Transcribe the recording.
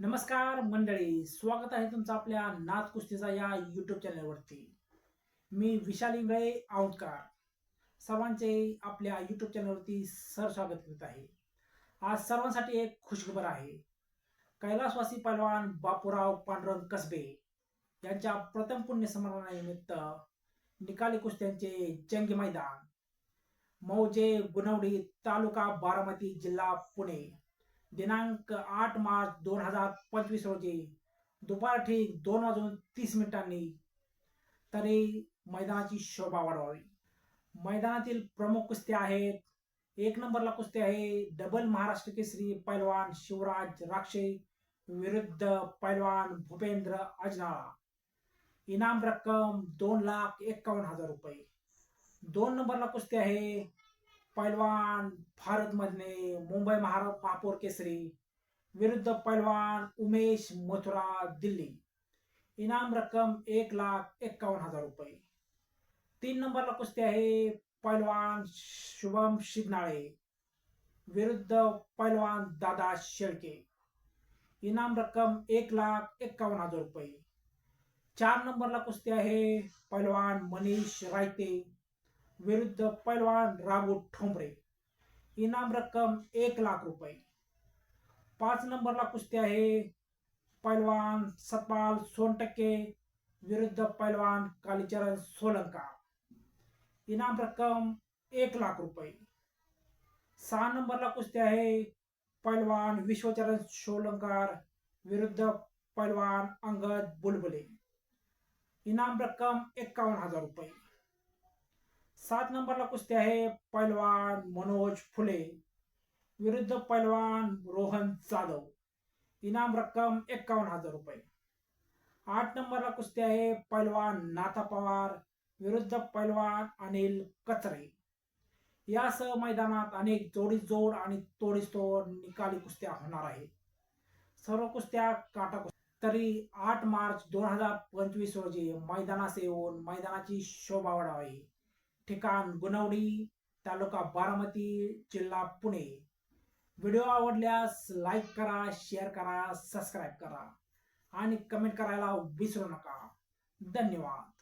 नमस्कार मंडळी स्वागत आहे तुमचं आपल्या नाथ कुस्तीचा या युट्यूब चॅनलवरती मी विशाल इंगळे औंधकार सर्वांचे आपल्या युट्यूब चॅनलवरती सर स्वागत करीत आहे. आज सर्वांसाठी एक खुशखबर आहे. कैलासवासी पैलवान बापूराव पांडुरंग कसबे यांच्या प्रथम पुण्य समारंभानिमित्त निकाली कुस्त्यांचे जंगी मैदान मौजे गुणवडी तालुका बारामती जिल्हा पुणे. दिनांक आठ मार्च दोन हजार पंचवीस रोजी. दुपार ठीक दोन वाजून तीस मिनिटांनी तरी मैदानाची शोभा वाढवावी. मैदानातील प्रमुख कुस्त्या आहेत. एक नंबरला कुस्ती आहे डबल महाराष्ट्र केसरी पैलवान शिवराज राक्षे विरुद्ध पैलवान भूपेंद्र अजनाळा. इनाम रक्कम दोन लाख एक्कावन्न हजार रुपये. दोन नंबरला कुस्ती आहे पैलवान भारत मधने मुंबई महाराज महापौर केसरी विरुद्ध पैलवान उमेश मथुरा दिल्ली. इनाम रक्कम एक लाख एक्कावन्न हजार रुपये. तीन नंबरला कुस्ती आहे पैलवान शुभम शिगनाळे विरुद्ध पैलवान दादा शेळके. इनाम रक्कम एक लाख एक्कावन्न हजार रुपये. चार नंबरला कुस्ती आहे पैलवान मनीष रायते विरुद्ध पैलवान राघू ठोंबरे। इनाम रक्कम एक लाख रुपये। पाच नंबरला कुस्ती आहे। पैलवान सतपाल सोनटक्के विरुद्ध पैलवान कालीचरण सोलंका। इनाम रक्कम एक लाख रुपये। सहा नंबरला कुस्ती आहे। पैलवान विश्वचरण सोलंकार विरुद्ध पैलवान अंगद बुलबुले। इनाम रक्कम एक्कावन्न हज़ार रुपये। सात नंबरला कुस्ती आहे. पैलवान मनोज फुले. विरुद्ध पैलवान रोहन जाधव. इनाम रक्कम एक्कावन्न हजार रुपये. आठ नंबरला कुस्ती आहे. पैलवान नाथा पवार. विरुद्ध पैलवान अनिल कचरे. यासह मैदानात अनेक जोडी जोड आणि तोडीस्तोड निकाली कुस्त्या होणार आहेत. सर्व कुस्त्या काटा तरी आठ मार्च दोन हजार पंचवीस रोजी मैदानास येऊन मैदानाची शोभा वाढावी. ठिकाण गुणवडी तालुका बारामती जिल्हा पुणे. व्हिडिओ आवडल्यास लाईक करा शेअर करा सबस्क्राईब करा. आणि कमेंट करायला विसरू नका. धन्यवाद.